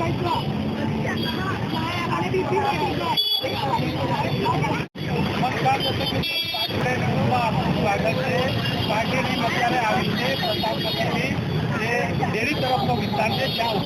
નમસ્કાર સ્વાગત છે પાર્ટીની મતદારે આવી છે પ્રતાપનગરની જે ડેરી તરફનો વિસ્તાર છે ત્યાં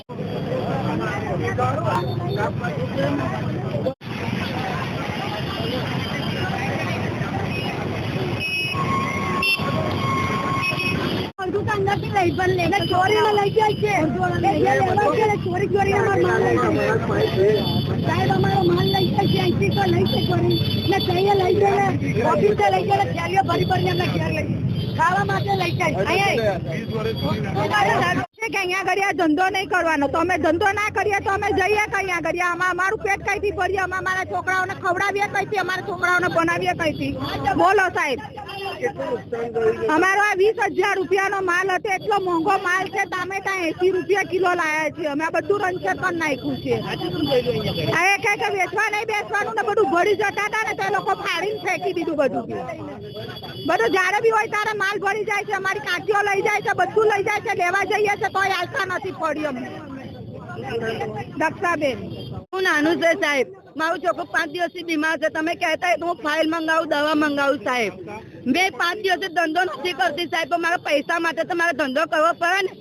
જાય છે અહીંયા કે અહીંયા આ ધંધો નહીં કરવાનો તો અમે ધંધો ના કરીએ તો અમે જઈએ કઈ આગળ આમાં અમારું પેટ કઈથી ભરીએ અમે અમારા છોકરાઓને ખવડાવીએ કઈથી? અમારા છોકરાઓને બનાવીએ કઈથી? બોલો સાહેબ. અમારો આ વીસ હજાર રૂપિયાનો માલ હતો. એટલો મોંઘો માલ છે તમે ત્યાં એસી રૂપિયા કિલો લાયા છે અમે બધું રંચર પણ નાખ્યું છે. આ કહે કે વેચવા નહીં, બેસવાનું ને બધું ભરી જતા હતા ને તો એ લોકો ફાડીને ફેંકી દીધું બધું. બધું જ્યારે બી હોય ત્યારે માલ ભરી જાય છે. અમારી કાંચીઓ લઈ જાય છે, બધું લઈ જાય છે. લેવા જઈએ છે તોય આલતા નથી પડી અમને દક્ષાબેન. હું નાનું છે સાહેબ. મારું છોકરું પાંચ દિવસથી બીમાર છે. તમે કહેતા હું ફાઇલ મંગાવું, દવા મંગાવું સાહેબ. મેં પાંચ દિવસથી ધંધો નથી કરતી સાહેબ મારા પૈસા માટે તો મારે ધંધો કરવો પડે ને.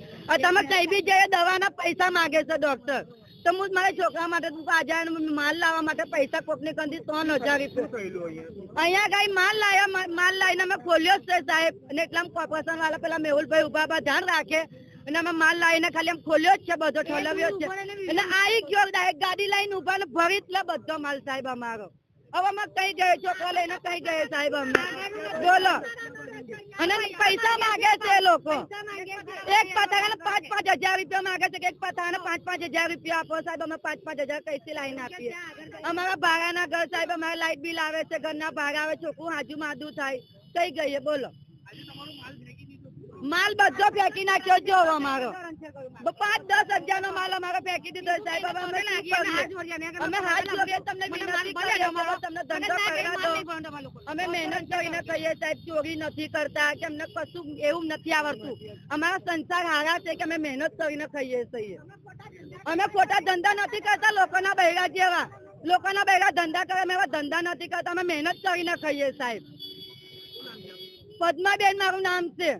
તમે કઈ બી જઈએ દવાના પૈસા માગે છે ડોક્ટર તો હું મારા છોકરા માટે તું માલ લાવવા માટે પૈસા કોકની કંદી ત્રણ હજાર રૂપિયા અહીંયા કઈ માલ લાવ્યા માલ લાવીને અમે ખોલ્યો છે સાહેબ. અને એટલા કોર્પોરેશન વાળા પેલા મેહુલભાઈ ઊભા ઊભા ધ્યાન રાખે. અને અમે માલ લાવીને ખાલી આમ ખોલ્યો જ છે બધો ઠોલવ્યો છે. અને આવી ગયો ગાડી લઈને ઊભા ને ભરી જ બધો માલ સાહેબ અમારો. હવે કઈ ગયે છોકરા લઈને કઈ ગયે સાહેબ અમે બોલો. અને પૈસા માંગે છે લોકો. એક પતાને પાંચ પાંચ હજાર રૂપિયા માંગે છે કે એક પતાને પાંચ પાંચ હજાર રૂપિયા આપો સાહેબ, અમે પાંચ પાંચ હજાર કઈથી લાઈન આપીએ? અમારા ભાડાના ઘર સાહેબ, અમારા લાઇટ બિલ આવે છે, ઘરના ભાડા આવે છોકરું હાજુ માદું થાય. કઈ ગઈએ બોલો. માલ બધો ફેંકી નાખ્યો જો અમારો. પાંચ દસ હજાર નો માલ અમારો ફેંકી દીધો સાહેબ અમે હાથ જોડીએ, તમને વિનંતી કરીએ અમારો તમને ધંધો કરવા દો અમે મહેનત કરીને કહીએ સાહેબ, ચોરી નથી કરતા, કે અમને કશું એવું નથી આવડતું. અમારા સંસાર હારા છે કે અમે મહેનત કરીને ખાઈએ છીએ. અમે ખોટા ધંધા નથી કરતા લોકોના બૈરા જેવા. લોકોના બૈરા ધંધા કરે, અમે એવા ધંધા નથી કરતા. અમે મહેનત કરીને ખાઈએ સાહેબ. પદ્માબેન મારું નામ છે.